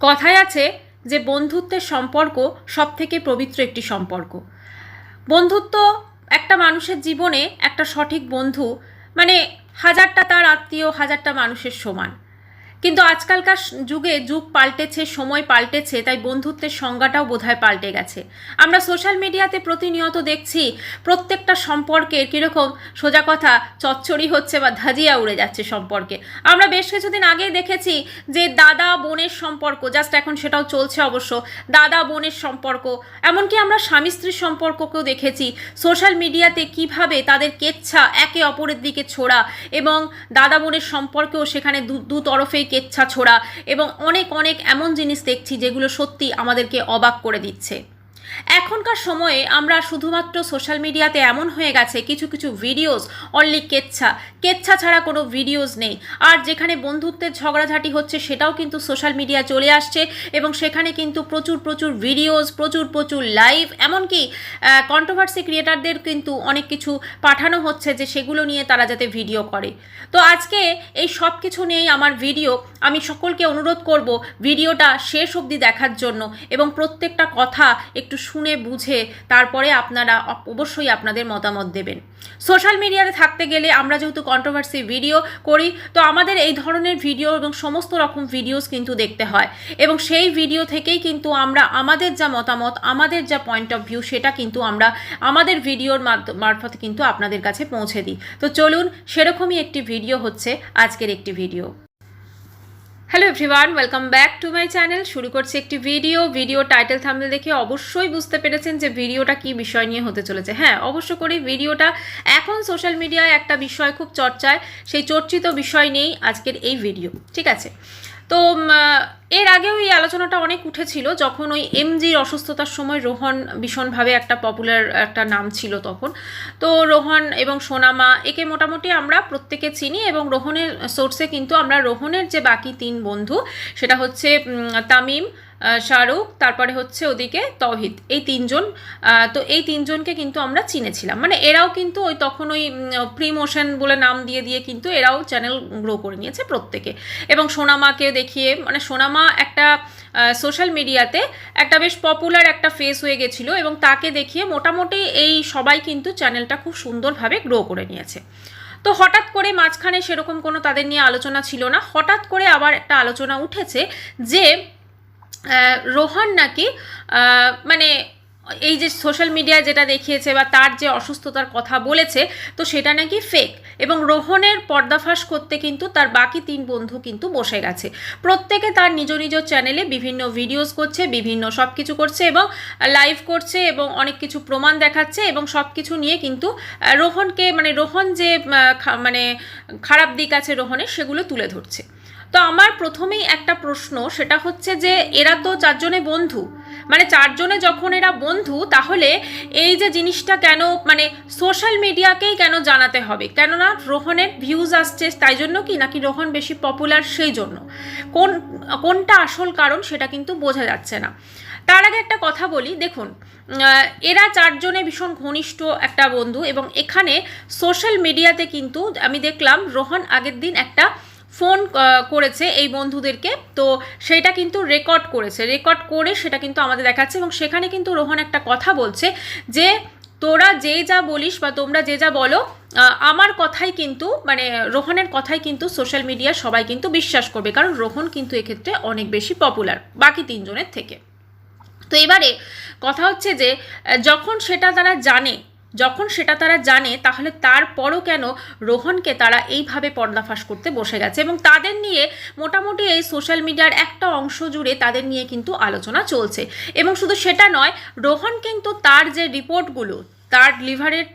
কথায় আছে যে বন্ধুত্বের সম্পর্ক সব থেকে পবিত্র একটি সম্পর্ক। বন্ধুত্ব একটা মানুষের জীবনে একটা সঠিক বন্ধু মানে হাজারটা তার আত্মীয়, হাজারটা মানুষের সমান। কিন্তু আজকালকার যুগে যুগ পাল্টেছে, সময় পাল্টেছে, তাই বন্ধুত্বের সংজ্ঞাটাও বোধহয় পাল্টে গেছে। আমরা সোশ্যাল মিডিয়াতে প্রতিনিয়ত দেখছি, প্রত্যেকটা সম্পর্কের কীরকম সোজা কথা, চচ্চড়ি হচ্ছে বা ধাজিয়া উড়ে যাচ্ছে সম্পর্কে। আমরা বেশ কিছুদিন আগেই দেখেছি যে দাদা বোনের সম্পর্ক জাস্ট এখন সেটাও চলছে অবশ্য, দাদা বোনের সম্পর্ক, এমনকি আমরা স্বামী স্ত্রীর সম্পর্ককেও দেখেছি, সোশ্যাল মিডিয়াতে কীভাবে তাদের কেচ্ছা একে অপরের দিকে ছোড়া এবং দাদা বোনের সম্পর্কেও সেখানে দু তরফেই কেচ্ছা ছোড়া এবং অনেক অনেক এমন জিনিস দেখছি যেগুলো সত্যি আমাদেরকে অবাক করে দিচ্ছে। এখনকার সময়ে আমরা শুধুমাত্র সোশ্যাল মিডিয়াতে এমন হয়ে গেছে, কিছু কিছু ভিডিওস অনলি কেচ্ছা। কেচ্ছা ছাড়া কোনো ভিডিওস নেই। আর যেখানে বন্ধুত্বের ঝগড়াঝাটি হচ্ছে, সেটাও কিন্তু সোশ্যাল মিডিয়া চলে আসছে এবং সেখানে কিন্তু প্রচুর প্রচুর ভিডিওস প্রচুর প্রচুর লাইভ এমনকি কন্ট্রোভার্সি ক্রিয়েটারদের কিন্তু অনেক কিছু পাঠানো হচ্ছে যে সেগুলো নিয়ে তারা যাতে ভিডিও করে। তো আজকে এই সব কিছু নিয়েই আমার ভিডিও আমি সকলকে অনুরোধ করব ভিডিওটা শেষ অবধি দেখার জন্য এবং প্রত্যেকটা কথা একটু শুনে বুঝে তারপরে আপনারা অবশ্যই আপনাদের মতামত দেবেন। সোশ্যাল মিডিয়াতে থাকতে গেলে আমরা যেহেতু কন্ট্রোভার্সি ভিডিও করি, তো আমাদের এই ধরনের ভিডিও এবং সমস্ত রকম ভিডিওস কিন্তু দেখতে হয়। এবং সেই ভিডিও থেকেই কিন্তু আমরা, আমাদের যা মতামত, আমাদের যা পয়েন্ট অফ ভিউ সেটা কিন্তু আমরা আমাদের ভিডিওর মারফত কিন্তু আপনাদের কাছে পৌঁছে দিই। তো চলুন, সেরকমই একটি ভিডিও হচ্ছে আজকের একটি video hello everyone welcome back to my channel শুরু করছি একটি ভিডিও ভিডিও টাইটেল থামলে দেখে অবশ্যই বুঝতে পেরেছেন যে ভিডিওটা কি বিষয় নিয়ে হতে চলেছে। হ্যাঁ অবশ্য করেই ভিডিওটা এখন সোশ্যাল মিডিয়ায় একটা বিষয় খুব চর্চায়। সেই চর্চিত বিষয় নেই আজকের এই ভিডিও ঠিক আছে? তো এর আগেও এই আলোচনাটা অনেক উঠেছিল যখন ওই এমজির অসুস্থতার সময় রোহন ভীষণভাবে একটা পপুলার একটা নাম ছিল তখন। তো রোহন এবং সোনামা একে মোটামুটি আমরা প্রত্যেকে চিনি এবং রোহনের সোর্সে কিন্তু আমরা রোহনের যে বাকি তিন বন্ধু সেটা হচ্ছে তামিম শাহরুখ, তারপরে হচ্ছে ওদিকে তৌহিদ। এই তিনজন তো এই তিনজনকে কিন্তু আমরা চিনেছিলাম। মানে এরাও কিন্তু ওই তখন ওই প্রিমোশন বলে নাম দিয়ে দিয়ে কিন্তু এরাও চ্যানেল গ্রো করে নিয়েছে প্রত্যেকে। এবং সোনামাকে দেখিয়ে মানে সোনামা একটা সোশ্যাল মিডিয়াতে একটা বেশ পপুলার একটা ফেস হয়ে গেছিল এবং তাকে দেখিয়ে মোটামুটি এই সবাই কিন্তু চ্যানেলটা খুব সুন্দরভাবে গ্রো করে নিয়েছে। তো হঠাৎ করে মাঝখানে সেরকম কোনো তাদের নিয়ে আলোচনা ছিল না। হঠাৎ করে আবার একটা আলোচনা উঠেছে যে রোহন নাকি মানে এই যে সোশ্যাল মিডিয়া যেটা দেখিয়েছে বা তার যে অসুস্থতার কথা বলেছে, তো সেটা নাকি ফেক এবং রোহনের পর্দাফাশ করতে কিন্তু তার বাকি তিন বন্ধু কিন্তু বসে গেছে। প্রত্যেকে তার নিজ নিজ চ্যানেলে বিভিন্ন ভিডিওস করছে, বিভিন্ন সব কিছু করছে এবং লাইভ করছে এবং অনেক কিছু প্রমাণ দেখাচ্ছে এবং সব কিছু নিয়ে কিন্তু রোহনকে মানে রোহন যে মানে খারাপ দিক আছে রোহনের, সেগুলো তুলে ধরছে। তো আমার প্রথমেই একটা প্রশ্ন, সেটা হচ্ছে যে এরা তো চারজনে বন্ধু। মানে চারজনে যখন এরা বন্ধু, তাহলে এই যে জিনিসটা কেন মানে সোশ্যাল মিডিয়াকেই কেন জানাতে হবে? কেননা রোহনের ভিউজ আসছে, তাই জন্য কি? নাকি রোহন বেশি পপুলার সেই জন্য? কোন, কোনটা আসল কারণ সেটা কিন্তু বোঝা যাচ্ছে না। তার আগে একটা কথা বলি, দেখুন এরা চারজনে ভীষণ ঘনিষ্ঠ একটা বন্ধু এবং এখানে সোশ্যাল মিডিয়াতে কিন্তু আমি দেখলাম রোহন আগের দিন একটা ফোন করেছে এই বন্ধুদেরকে। তো সেটা কিন্তু রেকর্ড করেছে। রেকর্ড করে সেটা কিন্তু আমাদের দেখাচ্ছে এবং সেখানে কিন্তু রোহন একটা কথা বলছে যে, তোরা যে যা বলিস বা তোমরা যে যা বলো আমার কথাই কিন্তু মানে রোহনের কথাই কিন্তু সোশ্যাল মিডিয়া সবাই কিন্তু বিশ্বাস করবে। কারণ রোহন কিন্তু এক্ষেত্রে অনেক বেশি পপুলার, বাকি তিনজনের থেকে। তো এবারে কথা হচ্ছে যে, যখন সেটা তারা জানে যখন সেটা তারা জানে, তাহলে তারপরও কেন রোহনকে তারা এইভাবে পর্দাফাশ করতে বসে গেছে? এবং তাদের নিয়ে মোটামুটি এই সোশ্যাল মিডিয়ার একটা অংশ জুড়ে তাদের নিয়ে কিন্তু আলোচনা চলছে। এবং শুধু সেটা নয়, রোহন কিন্তু তার যে রিপোর্টগুলো তার লিভারের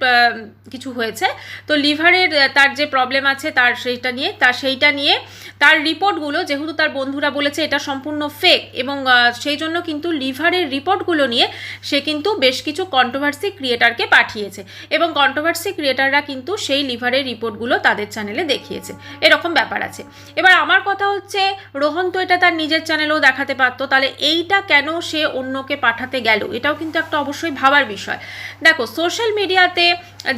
কিছু হয়েছে। তো লিভারের তার যে প্রবলেম আছে, তার সেইটা নিয়ে, তার সেইটা নিয়ে তার রিপোর্টগুলো, যেহেতু তার বন্ধুরা বলেছে এটা সম্পূর্ণ ফেক এবং সেই জন্য কিন্তু লিভারের রিপোর্টগুলো নিয়ে সে কিন্তু বেশ কিছু কন্ট্রোভার্সি ক্রিয়েটারকে পাঠিয়েছে এবং কন্ট্রোভার্সি ক্রিয়েটাররা কিন্তু সেই লিভারের রিপোর্টগুলো তাদের চ্যানেলে দেখিয়েছে। এরকম ব্যাপার আছে। এবার আমার কথা হচ্ছে, রোহন তো এটা তার নিজের চ্যানেলেও দেখাতে পারতো, তাহলে এইটা কেন সে অন্যকে পাঠাতে গেল? এটাও কিন্তু একটা অবশ্যই ভাবার বিষয়। দেখো সোশ্যাল মিডিয়াতে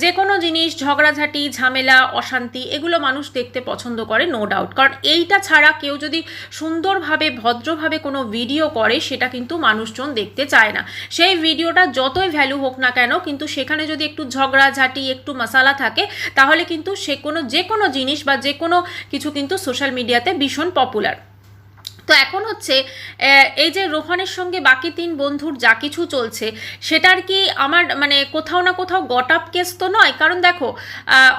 যে কোনো জিনিস, ঝগড়াঝাটি, ঝামেলা, অশান্তি, এগুলো মানুষ দেখতে পছন্দ করে নো ডাউট কারণ এইটা ছাড়া কেউ যদি সুন্দরভাবে, ভদ্রভাবে কোনো ভিডিও করে, সেটা কিন্তু মানুষজন দেখতে চায় না। সেই ভিডিওটা যতই ভ্যালু হোক না কেন, কিন্তু সেখানে যদি একটু ঝগড়াঝাটি, একটু মশালা থাকে, তাহলে কিন্তু সে কোনো যে কোনো জিনিস বা যে কোনো কিছু কিন্তু সোশ্যাল মিডিয়াতে ভীষণ পপুলার তো এখন হচ্ছে এই যে রোহনের সঙ্গে বাকি তিন বন্ধুর যা কিছু চলছে, সেটার কি আমার মানে কোথাও না কোথাও গট আপ কেস তো নয়? কারণ দেখো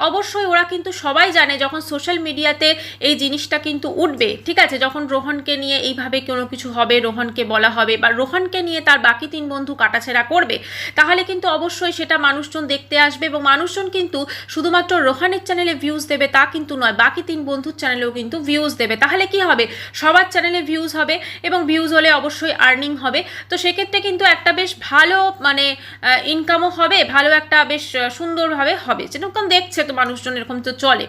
অবশ্যই ওরা কিন্তু সবাই জানে যখন সোশ্যাল মিডিয়াতে এই জিনিসটা কিন্তু উঠবে, ঠিক আছে? যখন রোহনকে নিয়ে এইভাবে কোনো কিছু হবে, রোহনকে বলা হবে বা রোহনকে নিয়ে তার বাকি তিন বন্ধু কাটাছেড়া করবে, তাহলে কিন্তু অবশ্যই সেটা মানুষজন দেখতে আসবে এবং মানুষজন কিন্তু শুধুমাত্র রোহানের চ্যানেলে ভিউজ দেবে তা কিন্তু নয়, বাকি তিন বন্ধুর চ্যানেলেও কিন্তু ভিউজ দেবে। তাহলে কি হবে? সবার চ্যানেলে ভিউজ হবে এবং ভিউজ হলে অবশ্যই আর্নিং হবে। তো সেক্ষেত্রে কিন্তু একটা বেশ ভালো মানে ইনকামও হবে, ভালো একটা বেশ সুন্দরভাবে হবে। যেরকম দেখছে তো মানুষজন এরকম তো চলে।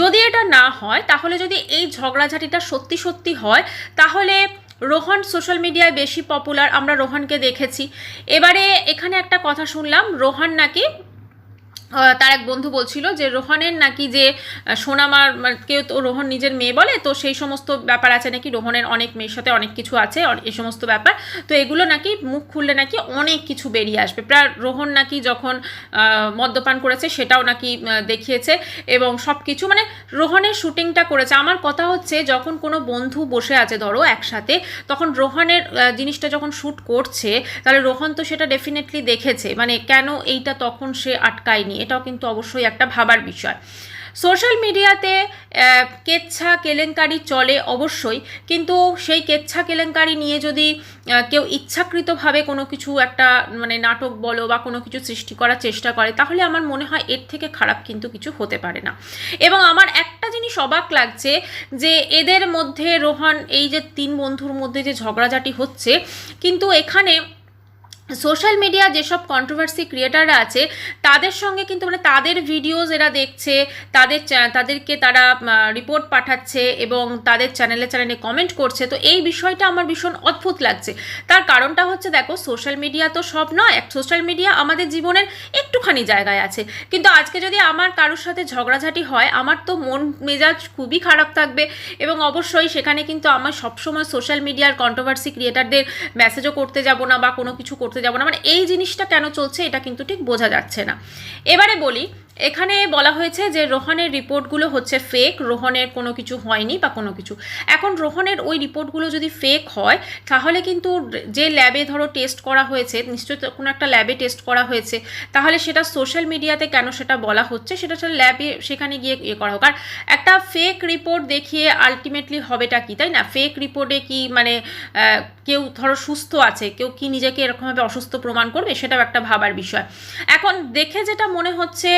যদি এটা না হয়, তাহলে যদি এই ঝগড়াঝাটিটা সত্যি সত্যি হয়, তাহলে রোহন সোশ্যাল মিডিয়ায় বেশি পপুলার আমরা রোহনকে দেখেছি। এবারে এখানে একটা কথা শুনলাম, রোহন নাকি তার এক বন্ধু বলছিল যে, রোহনের নাকি যে সোনামার মানে কেউ তো রোহন নিজের মেয়ে বলে, তো সেই সমস্ত ব্যাপার আছে নাকি? রোহনের অনেক মেয়ের সাথে অনেক কিছু আছে এই সমস্ত ব্যাপার। তো এগুলো নাকি মুখ খুললে নাকি অনেক কিছু বেরিয়ে আসবে। প্রায় রোহন নাকি যখন মদ্যপান করেছে, সেটাও নাকি দেখিয়েছে এবং সব কিছু মানে রোহনের শুটিংটা করেছে। আমার কথা হচ্ছে, যখন কোনো বন্ধু বসে আছে, ধরো, একসাথে, তখন রোহনের জিনিসটা যখন শ্যুট করছে, তাহলে রোহন তো সেটা ডেফিনেটলি দেখেছে। মানে কেন এইটা তখন সে আটকায়নি? এটাও কিন্তু অবশ্যই একটা ভাবার বিষয়। সোশ্যাল মিডিয়াতে কেচ্ছা কেলেঙ্কারি চলে অবশ্যই, কিন্তু সেই কেচ্ছা কেলেঙ্কারি নিয়ে যদি কেউ ইচ্ছাকৃতভাবে কোনো কিছু একটা মানে নাটক বলো বা কোনো কিছু সৃষ্টি করার চেষ্টা করে, তাহলে আমার মনে হয় এর থেকে খারাপ কিন্তু কিছু হতে পারে না। এবং আমার একটা জিনিস অবাক লাগছে যে এদের মধ্যে, রোহন, এই যে তিন বন্ধুর মধ্যে যে ঝগড়াঝাটি হচ্ছে, কিন্তু এখানে সোশ্যাল মিডিয়া যেসব কন্ট্রোভার্সি ক্রিয়েটাররা আছে, তাদের সঙ্গে কিন্তু মানে তাদের ভিডিওজ এরা দেখছে, তাদের তাদেরকে তারা রিপোর্ট পাঠাচ্ছে এবং তাদের চ্যানেলে চ্যানেলে কমেন্ট করছে। তো এই বিষয়টা আমার ভীষণ অদ্ভুত লাগছে। তার কারণটা হচ্ছে দেখো, সোশ্যাল মিডিয়া তো সব নয় সোশ্যাল মিডিয়া আমাদের জীবনের একটুখানি জায়গায় আছে। কিন্তু আজকে যদি আমার কারোর সাথে ঝগড়াঝাটি হয়, আমার তো মন মেজাজ খুবই খারাপ থাকবে এবং অবশ্যই সেখানে কিন্তু আমার সবসময় সোশ্যাল মিডিয়ার কন্ট্রোভার্সি ক্রিয়েটারদের মেসেজও করতে যাব না বা কোনো কিছু করতে যাব না। মানে এই জিনিসটা কেন চলছে এটা কিন্তু ঠিক বোঝা যাচ্ছে না। এবারে বলি এখানে বলা হয়েছে যে রোহনের রিপোর্টগুলো হচ্ছে ফেক রোহনের কোনো কিছু হয়নি বা কোনো কিছু। এখন রোহনের ওই রিপোর্টগুলো যদি ফেক হয়, তাহলে কিন্তু যে ল্যাবে ধরো টেস্ট করা হয়েছে, নিশ্চয়ই কোনো একটা ল্যাবে টেস্ট করা হয়েছে, তাহলে সেটা সোশ্যাল মিডিয়াতে কেন সেটা বলা হচ্ছে? সেটা ল্যাবে সেখানে গিয়ে ইয়ে করা হোক। আর একটা ফেক রিপোর্ট দেখিয়ে আলটিমেটলি হবেটা কি, তাই না? ফেক রিপোর্টে কি মানে কেউ ধরো সুস্থ আছে, কেউ কি নিজেকে এরকমভাবে অসুস্থ প্রমাণ করবে? সেটাও একটা ভাবার বিষয়। এখন দেখে যেটা মনে হচ্ছে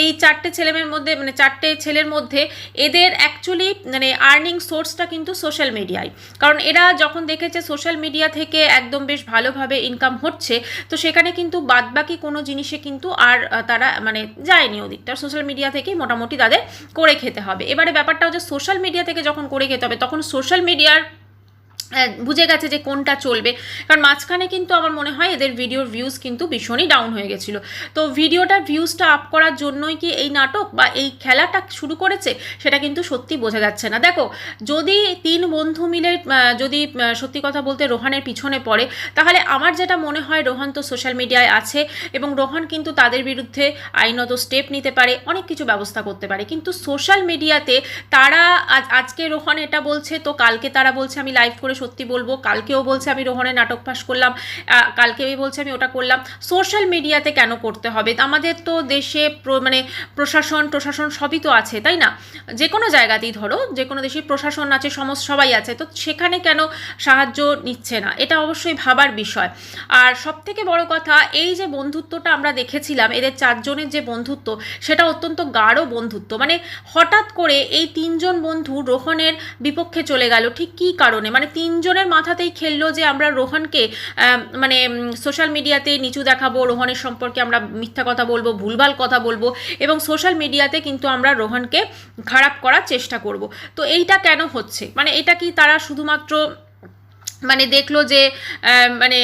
এই চারটে ছেলেমেয়ের মধ্যে মানে চারটে ছেলের মধ্যে এদের অ্যাকচুয়ালি মানে আর্নিং সোর্সটা কিন্তু সোশ্যাল মিডিয়ায় কারণ এরা যখন দেখেছে সোশ্যাল মিডিয়া থেকে একদম বেশ ভালোভাবে ইনকাম হচ্ছে, তো সেখানে কিন্তু বাদবাকি কোনো জিনিসে কিন্তু আর তারা মানে যায়নি ওদিকটা সোশ্যাল মিডিয়া থেকেই মোটামুটি তাদের করে খেতে হবে। এবারে ব্যাপারটা হচ্ছে সোশ্যাল মিডিয়া থেকে যখন করে খেতে হবে, তখন সোশ্যাল মিডিয়ার বুঝে গেছে যে কোনটা চলবে। কারণ মাঝখানে কিন্তু আমার মনে হয় এদের ভিডিওর ভিউজ কিন্তু ভীষণই ডাউন হয়ে গেছিল। তো ভিডিওটা ভিউজটা আপ করার জন্যই কি এই নাটক বা এই খেলাটা শুরু করেছে, সেটা কিন্তু সত্যি বোঝা যাচ্ছে না। দেখো, যদি তিন বন্ধু মিলে যদি সত্যি কথা বলতে রোহানের পিছনে পড়ে, তাহলে আমার যেটা মনে হয় রোহান তো সোশ্যাল মিডিয়ায় আছে এবং রোহান কিন্তু তাদের বিরুদ্ধে আইনত স্টেপ নিতে পারে, অনেক কিছু ব্যবস্থা করতে পারে। কিন্তু সোশ্যাল মিডিয়াতে তারা আজ, আজকে রোহান এটা বলছে, তো কালকে তারা বলছে, আমি লাইভ করে সত্যি বলব কালকেও বলছে আমি রোহনের নাটক পাস করলাম আহ, কালকেও বলছে আমি ওটা করলাম। সোশ্যাল মিডিয়াতে কেন করতে হবে? আমাদের তো দেশে মানে প্রশাসন প্রশাসন সবই তো আছে তাই না? যে কোনো জায়গাতেই ধরো যে কোনো দেশে প্রশাসন আছে সমস্ত সবাই আছে তো সেখানে কেন সাহায্য নিচ্ছে না? এটা অবশ্যই ভাবার বিষয়। আর সব থেকে বড় কথা এই যে বন্ধুত্বটা আমরা দেখেছিলাম এদের চারজনের যে বন্ধুত্ব সেটা অত্যন্ত গাঢ় বন্ধুত্ব। মানে হঠাৎ করে এই তিনজন বন্ধু রোহনের বিপক্ষে চলে গেল ঠিক কী কারণে? মানে তিনজনের মাথাতেই খেললো যে আমরা রোহনকে মানে সোশ্যাল মিডিয়াতে নিচু দেখাবো, রোহনের সম্পর্কে আমরা মিথ্যা কথা বলব, ভুলভাল কথা বলব এবং সোশ্যাল মিডিয়াতে কিন্তু আমরা রোহনকে খারাপ করার চেষ্টা করব। তো এইটা কেন হচ্ছে? মানে এটা কি তারা শুধুমাত্র মানে দেখল যে মানে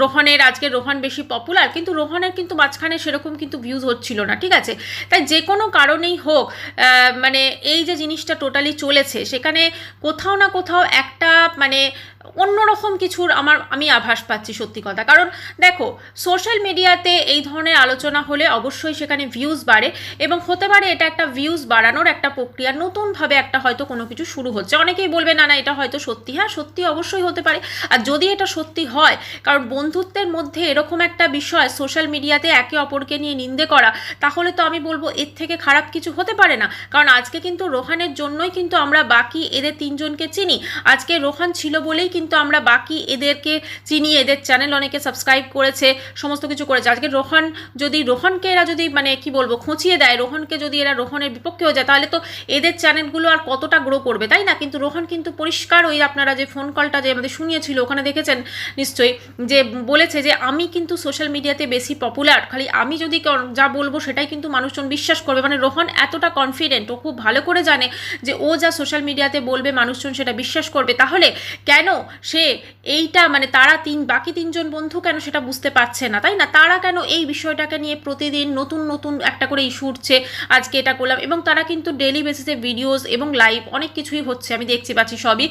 রোহনের, আজকে রোহন বেশি পপুলার কিন্তু রোহনের কিন্তু মাঝখানে সেরকম কিন্তু ভিউজ হচ্ছিল না, ঠিক আছে? তাই যে কোনো কারণেই হোক মানে এই যে জিনিসটা টোটালি চলেছে, সেখানে কোথাও না কোথাও একটা মানে অন্যরকম কিছুর আমার, আমি আভাস পাচ্ছি সত্যি কথা। কারণ দেখো সোশ্যাল মিডিয়াতে এই ধরনের আলোচনা হলে অবশ্যই সেখানে ভিউজ বাড়ে এবং হতে পারে এটা একটা ভিউজ বাড়ানোর একটা প্রক্রিয়া, নতুনভাবে একটা হয়তো কোনো কিছু শুরু হচ্ছে। অনেকেই বলবে, না না, এটা হয়তো সত্যি। হ্যাঁ সত্যি অবশ্যই হতে পারে। আর যদি এটা সত্যি হয়, কারণ বন্ধুত্বের মধ্যে এরকম একটা বিষয় সোশ্যাল মিডিয়াতে একে অপরকে নিয়ে নিন্দে করা, তাহলে তো আমি বলব এর থেকে খারাপ কিছু হতে পারে না। কারণ আজকে কিন্তু রোহানের জন্যই কিন্তু আমরা বাকি এদের তিনজনকে চিনি। আজকে রোহান ছিল বলেই কিন্তু আমরা বাকি এদেরকে চিনি, এদের চ্যানেল অনেকে সাবস্ক্রাইব করেছে, সমস্ত কিছু করেছে। আজকে রোহন যদি, রোহনকে এরা যদি মানে কি বলব, খুঁচিয়ে দেয়, রোহনকে যদি এরা রোহনের বিপক্ষে হয়ে যায়, তাহলে তো এদের চ্যানেলগুলো আর কতটা গ্রো করবে, তাই না? কিন্তু রোহন কিন্তু পরিষ্কার ওই আপনারা যে ফোন কলটা যে আমাদের শুনিয়েছিল, ওখানে দেখেছেন নিশ্চয়ই, যে বলেছে যে আমি কিন্তু সোশ্যাল মিডিয়াতে বেশি পপুলার খালি আমি যদি যা বলব সেটাই কিন্তু মানুষজন বিশ্বাস করবে। মানে রোহন এতটা কনফিডেন্ট ও খুব ভালো করে জানে যে ও যা সোশ্যাল মিডিয়াতে বলবে, মানুষজন সেটা বিশ্বাস করবে। তাহলে কেন সে এইটা মানে তারা তিন, বাকি তিনজন বন্ধু কেন সেটা বুঝতে পারছে না, তাই না? তারা কেন এই বিষয়টাকে নিয়ে প্রতিদিন নতুন নতুন একটা করে ইস্যু উঠছে, আজকে এটা করলাম, এবং তারা কিন্তু ডেলি বেসিসে ভিডিওস এবং লাইভ অনেক কিছুই হচ্ছে, আমি দেখছি পাচ্ছি সবই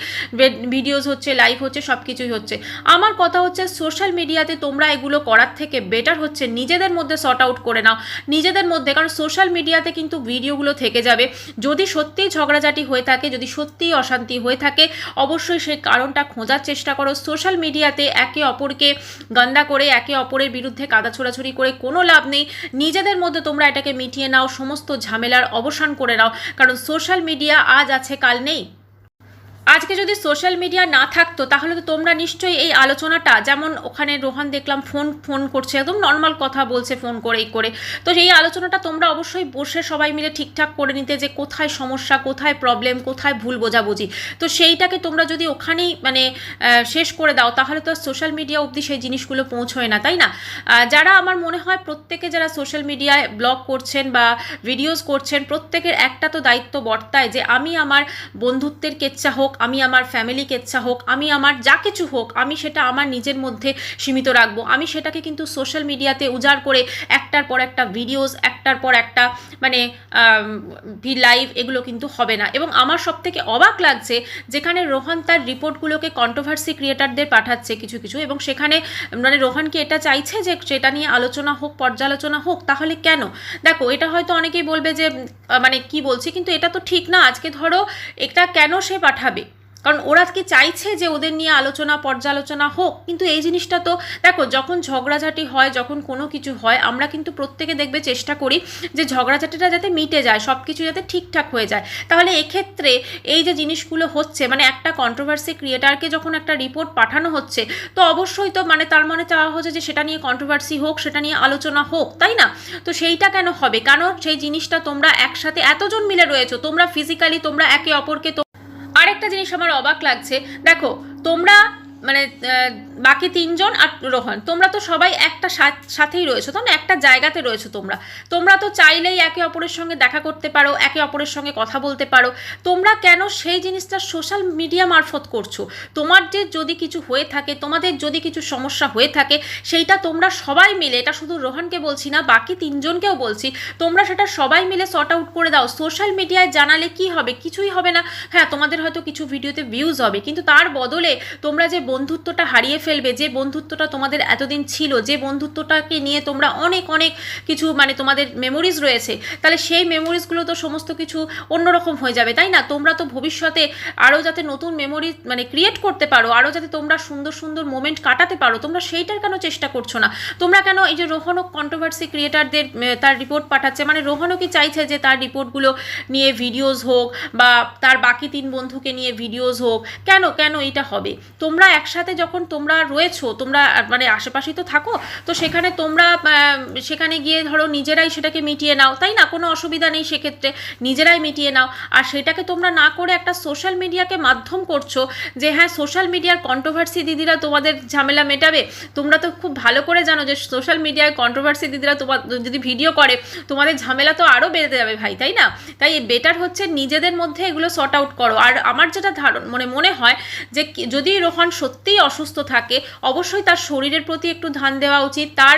ভিডিওস হচ্ছে লাইভ হচ্ছে, সব কিছুই হচ্ছে। আমার কথা হচ্ছে সোশ্যাল মিডিয়াতে তোমরা এগুলো করার থেকে বেটার হচ্ছে, নিজেদের মধ্যে সর্ট আউট করে নাও, নিজেদের মধ্যে, কারণ সোশ্যাল মিডিয়াতে কিন্তু ভিডিওগুলো থেকে যাবে। যদি সত্যিই ঝগড়াঝাটি হয়ে থাকে, যদি সত্যিই অশান্তি হয়ে থাকে, অবশ্যই সেই কারণটা খোঁজার চেষ্টা করো। সোশ্যাল মিডিয়াতে একে অপরকে গন্দা করে, একে অপরের বিরুদ্ধে কাদা ছোড়াছুড়ি করে কোনো লাভ নেই। নিজেদের মধ্যে তোমরা এটাকে মিটিয়ে নাও, সমস্ত ঝামেলার অবসান করে নাও। কারণ সোশ্যাল মিডিয়া আজ আছে, কাল নেই। আজকে যদি সোশ্যাল মিডিয়া না থাকতো, তাহলে তো তোমরা নিশ্চয়ই এই আলোচনাটা, যেমন ওখানে রোহান দেখলাম ফোন ফোন করছে, একদম নর্মাল কথা বলছে ফোন করে, এই করে। তো এই আলোচনাটা তোমরা অবশ্যই বসে সবাই মিলে ঠিকঠাক করে নিতে যে কোথায় সমস্যা, কোথায় প্রবলেম কোথায় ভুল বোঝাবুঝি। তো সেইটাকে তোমরা যদি ওখানেই মানে শেষ করে দাও, তাহলে তো সোশ্যাল মিডিয়া অবধি সেই জিনিসগুলো পৌঁছয় না, তাই না? যারা আমার মনে হয় প্রত্যেকে যারা সোশ্যাল মিডিয়ায় ব্লগ করছেন বা ভিডিওস করছেন, প্রত্যেকের একটা তো দায়িত্ব বর্তায় যে আমি আমার বন্ধুত্বের কেচ্ছা হোক আমি আমার ফ্যামিলি কেচ্ছা হোক, আমি আমার যা কিছু হোক, আমি সেটা আমার নিজের মধ্যে সীমিত রাখব। আমি সেটাকে কিন্তু সোশ্যাল মিডিয়াতে উজাড় করে একটার পর একটা ভিডিওস একটার পর একটা মানে লাইভ এগুলো কিন্তু হবে না। এবং আমার সব থেকে অবাক লাগছে, যেখানে রোহন তার রিপোর্টগুলোকে কন্ট্রোভার্সি ক্রিয়েটারদের পাঠাচ্ছে কিছু কিছু, এবং সেখানে মানে রোহন কি এটা চাইছে যে সেটা নিয়ে আলোচনা হোক, পর্যালোচনা হোক, তাহলে কেন? দেখো, এটা হয়তো অনেকেই বলবে যে মানে কি বলছি, কিন্তু এটা তো ঠিক না। আজকে ধরো, এটা কেন সে পাঠাবে? কারণ ওরা কি চাইছে যে ওদের নিয়ে আলোচনা, পর্যালোচনা হোক? কিন্তু এই জিনিসটা তো, দেখো, যখন ঝগড়াঝাটি হয়, যখন কোনো কিছু হয়, আমরা কিন্তু প্রত্যেকে দেখবে চেষ্টা করি যে ঝগড়াঝাটিটা যাতে মিটে যায় সব কিছু যাতে ঠিকঠাক হয়ে যায়। তাহলে এক্ষেত্রে এই যে জিনিসগুলো হচ্ছে মানে একটা কন্ট্রোভার্সি ক্রিয়েটারকে যখন একটা রিপোর্ট পাঠানো হচ্ছে, তো অবশ্যই তো মানে তার মানে চাওয়া হচ্ছে যে সেটা নিয়ে কন্ট্রোভার্সি হোক, সেটা নিয়ে আলোচনা হোক, তাই না? তো সেইটা কেন হবে? কেন সেই জিনিসটা তোমরা একসাথে এতজন মিলে রয়েছো, তোমরা ফিজিক্যালি তোমরা একে অপরকে আরেকটা জিনিস আমার অবাক লাগছে। দেখো তোমরা মানে বাকি তিনজন আর রোহন। তোমরা তো সবাই একটা সাথ- সাথেই রয়েছো তো না? একটা জায়গাতে রয়েছো তোমরা। তোমরা তো চাইলেই একে অপরের সঙ্গে দেখা করতে পারো, একে অপরের সঙ্গে কথা বলতে পারো। তোমরা কেন সেই জিনিসটা সোশ্যাল মিডিয়া মারফত করছ? তোমার যে যদি কিছু হয়ে থাকে, তোমাদের যদি কিছু সমস্যা হয়ে থাকে, সেইটা তোমরা সবাই মিলে, এটা শুধু রোহানকে বলছি না, বাকি তিনজনকেও বলছি, তোমরা সেটা সবাই মিলে সর্ট আউট করে দাও। সোশ্যাল মিডিয়ায় জানালে কি হবে? কিছুই হবে না। হ্যাঁ তোমাদের হয়তো কিছু ভিডিওতে ভিউজ হবে, কিন্তু তার বদলে তোমরা যে বন্ধুত্বটা হারিয়ে ফেলবে, যে বন্ধুত্বটা তোমাদের এতদিন ছিল, যে বন্ধুত্বটাকে নিয়ে তোমরা অনেক অনেক কিছু মানে তোমাদের মেমোরিজ রয়েছে, তাহলে সেই মেমোরিজগুলো তো সমস্ত কিছু অন্যরকম হয়ে যাবে, তাই না? তোমরা তো ভবিষ্যতে আরও যাতে নতুন মেমোরি মানে ক্রিয়েট করতে পারো, আরও যাতে তোমরা সুন্দর সুন্দর মোমেন্ট কাটাতে পারো, তোমরা সেইটার কেন চেষ্টা করছ না? তোমরা কেন এই যে রোহনও কন্ট্রোভার্সি ক্রিয়েটারদের তার রিপোর্ট পাঠাচ্ছে? মানে রোহনও কি চাইছে যে তার রিপোর্টগুলো নিয়ে ভিডিওস হোক বা তার বাকি তিন বন্ধুকে নিয়ে ভিডিওস হোক, কেন কেন এটা হবে? তোমরা একসাথে যখন তোমরা রয়েছো, তোমরা মানে আশেপাশেই তো থাকো, তো সেখানে তোমরা সেখানে গিয়ে ধরো নিজেরাই সেটাকে মিটিয়ে নাও। তাই না? কোনো অসুবিধা নেই সেক্ষেত্রে, নিজেরাই মিটিয়ে নাও। আর সেটাকে তোমরা না করে একটা সোশ্যাল মিডিয়াকে মাধ্যম করছ যে হ্যাঁ সোশ্যাল মিডিয়ার কন্ট্রোভার্সি দিদিরা তোমাদের ঝামেলা মেটাবে। তোমরা তো খুব ভালো করে জানো যে সোশ্যাল মিডিয়ায় কন্ট্রোভার্সি দিদিরা তোমার যদি ভিডিও করে, তোমাদের ঝামেলা তো আরও বেড়ে যাবে ভাই, তাই না? তাই বেটার হচ্ছে নিজেদের মধ্যে এগুলো সর্ট আউট করো। আর আমার যেটা ধারণ মানে মনে হয় যে যদি রোহন সত্যিই অসুস্থ থাকে, অবশ্যই তার শরীরের প্রতি একটু ধ্যান দেওয়া উচিত, তার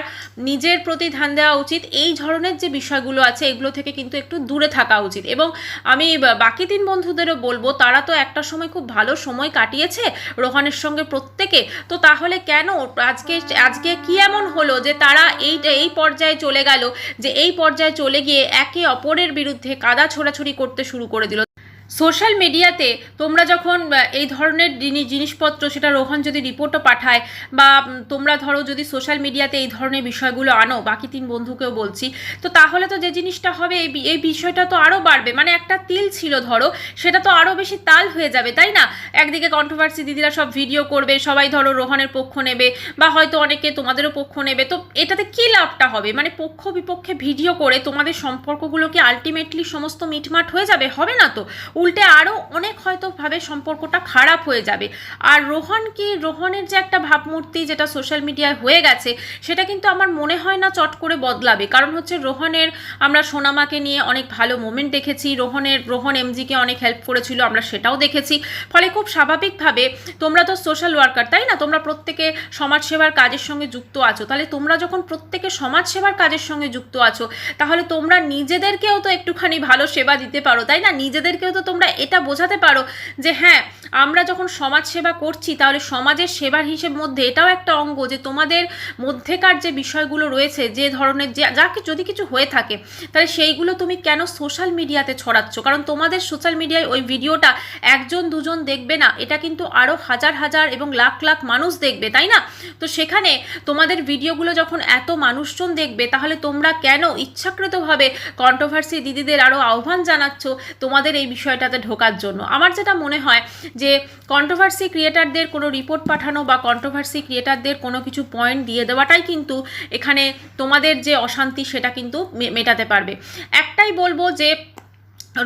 নিজের প্রতি ধ্যান দেওয়া উচিত, এই ধরনের যে বিষয়গুলো আছে এগুলো থেকে কিন্তু একটু দূরে থাকা উচিত। এবং আমি বাকি তিন বন্ধুদেরও বলব, তারা তো একটা সময় খুব ভালো সময় কাটিয়েছে রোহানের সঙ্গে প্রত্যেকে, তো তাহলে কেন আজকে আজকে কি এমন হলো যে তারা এই এই পর্যায়ে চলে গেল, যে এই পর্যায়ে চলে গিয়ে একে অপরের বিরুদ্ধে কাদা ছোড়াছুড়ি করতে শুরু করে দিল? সোশ্যাল মিডিয়াতে তোমরা যখন এই ধরনের জিনি- জিনিসপত্র, সেটা রোহন যদি রিপোর্টও পাঠায়, বা তোমরা ধরো যদি সোশ্যাল মিডিয়াতে এই ধরনের বিষয়গুলো আনো, বাকি তিন বন্ধুকেও বলছি, তো তাহলে তো যে জিনিসটা হবে, এই এই বিষয়টা তো আরও বাড়বে। মানে একটা তিল ছিল ধরো, সেটা তো আরও বেশি তাল হয়ে যাবে, তাই না? একদিকে কন্ট্রোভার্সি দিদিরা সব ভিডিও করবে, সবাই ধরো রোহনের পক্ষ নেবে, বা হয়তো অনেকে তোমাদেরও পক্ষ নেবে, তো এটাতে কী লাভটা হবে? মানে পক্ষ বিপক্ষে ভিডিও করে তোমাদের সম্পর্কগুলো কি আলটিমেটলি সমস্ত মিটমাট হয়ে যাবে? হবে না তো? উল্টে আরও অনেক হয়তো ভাবে সম্পর্কটা খারাপ হয়ে যাবে। আর রোহন কি, রোহনের যে একটা ভাবমূর্তি যেটা সোশ্যাল মিডিয়ায় হয়ে গেছে, সেটা কিন্তু আমার মনে হয় না চট করে বদলাবে। কারণ হচ্ছে রোহনের আমরা সোনামাকে নিয়ে অনেক ভালো মোমেন্ট দেখেছি, রোহনের, রোহন এমজিকে অনেক হেল্প করেছিল, আমরা সেটাও দেখেছি। ফলে খুব স্বাভাবিকভাবে তোমরা তো সোশ্যাল ওয়ার্কার তাই না? তোমরা প্রত্যেকে সমাজসেবার কাজের সঙ্গে যুক্ত আছো। তাহলে তোমরা যখন প্রত্যেকে সমাজসেবার কাজের সঙ্গে যুক্ত আছো, তাহলে তোমরা নিজেদেরকেও তো একটুখানি ভালো সেবা দিতে পারো, তাই না? নিজেদেরকেও তো তোমরা এটা বোঝাতে পারো যে হ্যাঁ আমরা যখন সমাজ সেবা করছি, তাহলে সমাজের সেবার হিসেব মধ্যে এটাও একটা অঙ্গ যে তোমাদের মধ্যেকার যে বিষয়গুলো রয়েছে, যে ধরনের যে যা যদি কিছু হয়ে থাকে, তাহলে সেইগুলো তুমি কেন সোশ্যাল মিডিয়াতে ছড়াচ্ছ? কারণ তোমাদের সোশ্যাল মিডিয়ায় ওই ভিডিওটা একজন, দুজন দেখবে না, এটা কিন্তু আরও হাজার হাজার এবং লাখ লাখ মানুষ দেখবে, তাই না? তো সেখানে তোমাদের ভিডিওগুলো যখন এত মানুষজন দেখবে, তাহলে তোমরা কেন ইচ্ছাকৃতভাবে কন্ট্রোভার্সি দিদিদের আরও আহ্বান জানাচ্ছ? তোমাদের এই বিষয়টাতে ঢোকার জন্য। আমার যেটা মনে হয় যে কন্ট্রোভার্সি ক্রিয়েটারদের কোনো রিপোর্ট পাঠানো বা কন্ট্রোভার্সি ক্রিয়েটারদের কোনো কিছু পয়েন্ট দিয়ে দেওয়াটাই কিন্তু এখানে তোমাদের যে অশান্তি সেটা কিন্তু মেটাতে পারবে। একটাই বলব যে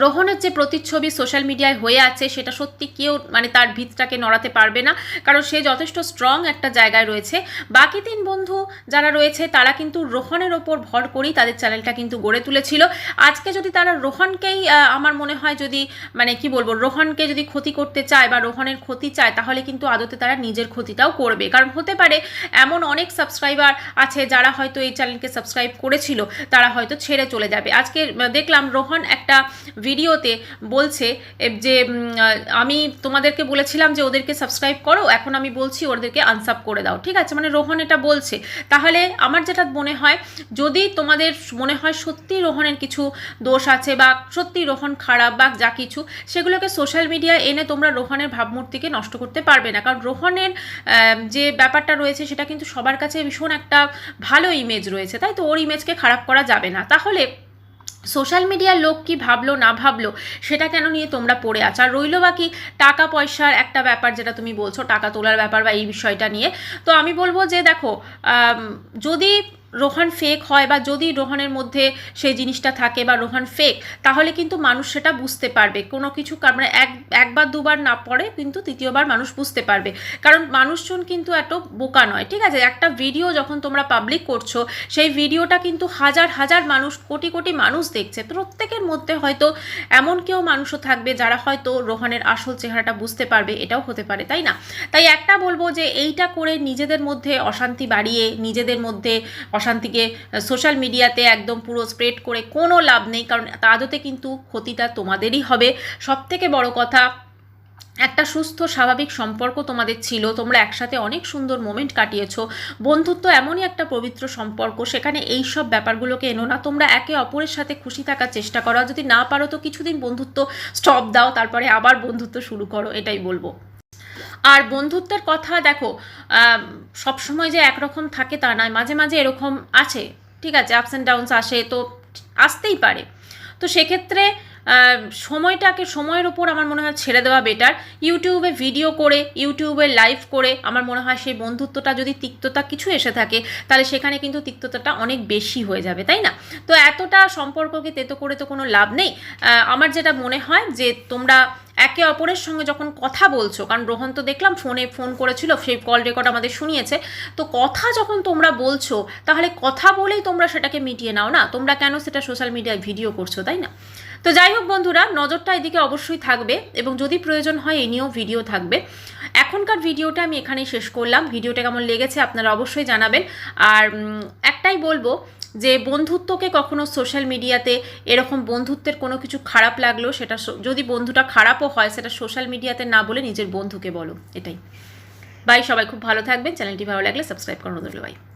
রোহনের যে প্রতিচ্ছবি সোশ্যাল মিডিয়ায় হয়ে আছে, সেটা সত্যি কেউ মানে তার ভিতটাকে নড়াতে পারবে না। কারণ সে যথেষ্ট স্ট্রং একটা জায়গায় রয়েছে। বাকি তিন বন্ধু যারা রয়েছে, তারা কিন্তু রোহনের ওপর ভর করেই তাদের চ্যানেলটা কিন্তু গড়ে তুলেছিল। আজকে যদি তারা রোহনকেই আমার মনে হয় যদি মানে কি বলব, রোহনকে যদি ক্ষতি করতে চায় বা রোহনের ক্ষতি চায়, তাহলে কিন্তু আদতে তারা নিজের ক্ষতিটাও করবে। কারণ হতে পারে এমন অনেক সাবস্ক্রাইবার আছে যারা হয়তো এই চ্যানেলকে সাবস্ক্রাইব করেছিল, তারা হয়তো ছেড়ে চলে যাবে। আজকে দেখলাম রোহন একটা ভিডিওতে বলছে যে আমি তোমাদেরকে বলেছিলাম যে ওদেরকে সাবস্ক্রাইব করো, এখন আমি বলছি ওদেরকে আনসাব করে দাও, ঠিক আছে? মানে রোহন এটা বলছে। তাহলে আমার যেটা মনে হয়, যদি তোমাদের মনে হয় সত্যি রোহনের কিছু দোষ আছে বা সত্যি রোহন খারাপ বা যা কিছু, সেগুলোকে সোশ্যাল মিডিয়ায় এনে তোমরা রোহনের ভাবমূর্তিকে নষ্ট করতে পারবে না। কারণ রোহনের যে ব্যাপারটা রয়েছে, সেটা কিন্তু সবার কাছে ভীষণ একটা ভালো ইমেজ রয়েছে, তাই তো? ওর ইমেজকে খারাপ করা যাবে না। তাহলে সোশ্যাল মিডিয়ার লোক কি ভাবলো, না ভাবলো, সেটা কেন নিয়ে তোমরা পড়ে আছো? আর রইল বাকি টাকা পয়সার একটা ব্যাপার যেটা তুমি বলছো, টাকা তোলার ব্যাপার বা এই বিষয়টা নিয়ে? তো আমি বলব যে দেখো যদি রোহান ফেক হয় বা যদি রোহানের মধ্যে সেই জিনিসটা থাকে বা রোহান ফেক তাহলে কিন্তু মানুষ সেটা বুঝতে পারবে। কোনো কিছু মানে এক, একবার দুবার না পড়ে কিন্তু তৃতীয়বার মানুষ বুঝতে পারবে। কারণ মানুষজন কিন্তু এত বোকা নয়, ঠিক আছে? একটা ভিডিও যখন তোমরা পাবলিক করছ, সেই ভিডিওটা কিন্তু হাজার হাজার মানুষ, কোটি কোটি মানুষ দেখছে। প্রত্যেকের মধ্যে হয়তো এমন কেউ মানুষও থাকবে যারা হয়তো রোহানের আসল চেহারাটা বুঝতে পারবে, এটাও হতে পারে, তাই না? তাই একটা বলব যে এইটা করে নিজেদের মধ্যে অশান্তি বাড়িয়ে, নিজেদের মধ্যে অশান্তিকে সোশ্যাল মিডিয়াতে একদম পুরো স্প্রেড করে কোনো লাভ নেই, কারণ তাদতে কিন্তু ক্ষতিটা তোমাদেরই হবে। সব থেকে বড় কথা, একটা সুস্থ, স্বাভাবিক সম্পর্ক তোমাদের ছিল, তোমরা একসাথে অনেক সুন্দর মোমেন্ট কাটিয়েছো। বন্ধুত্ব এমনই একটা পবিত্র সম্পর্ক, সেখানে এই সব ব্যাপারগুলোকে এনো না, তোমরা একে অপরের সাথে খুশি থাকার চেষ্টা করো। যদি না পারো তো কিছুদিন বন্ধুত্ব স্টপ দাও, তারপরে আবার বন্ধুত্ব শুরু করো, এটাই বলব। আর বন্ধুত্বের কথা দেখো সবসময় যে একরকম থাকে তা নয়, মাঝে মাঝে এরকম আছে, ঠিক আছে আপস অ্যান্ড ডাউনস আসে, তো আসতেই পারে। তো সেক্ষেত্রে সময়টাকে সময়ের ওপর আমার মনে হয় ছেড়ে দেওয়া বেটার ইউটিউবে ভিডিও করে ইউটিউবে লাইভ করে, আমার মনে হয় সেই বন্ধুত্বটা যদি তিক্ততা কিছু এসে থাকে, তাহলে সেখানে কিন্তু তিক্ততাটা অনেক বেশি হয়ে যাবে, তাই না? তো এতটা সম্পর্ককে তেতো করে তো কোনো লাভ নেই। আমার যেটা মনে হয় যে তোমরা একে অপরের সঙ্গে যখন কথা বলছো, কারণ রোহন তো দেখলাম ফোনে ফোন করেছিল, সেই কল রেকর্ড আমাদের শুনিয়েছে, তো কথা যখন তোমরা বলছো, তাহলে কথা বলেই তোমরা সেটাকে মিটিয়ে নাও না? তোমরা কেন সেটা সোশ্যাল মিডিয়ায় ভিডিও করছ, তাই না? তো যাই হোক বন্ধুরা, নজরটা এদিকে অবশ্যই থাকবে এবং যদি প্রয়োজন হয় এ নিয়েও ভিডিও থাকবে। এখনকার ভিডিওটা আমি এখানেই শেষ করলাম। ভিডিওটা কেমন লেগেছে আপনারা অবশ্যই জানাবেন। আর একটাই বলব যে বন্ধুত্বকে কখনো সোশ্যাল মিডিয়াতে এরকম বন্ধুত্বের কোনো কিছু খারাপ লাগল, সেটা যদি বন্ধুটা খারাপও হয়, সেটা সোশ্যাল মিডিয়াতে না বলে নিজের বন্ধুকে বলো, এটাই। বাই সবাই খুব ভালো থাকবেন। চ্যানেলটি ভালো লাগলে সাবস্ক্রাইব করুন বাই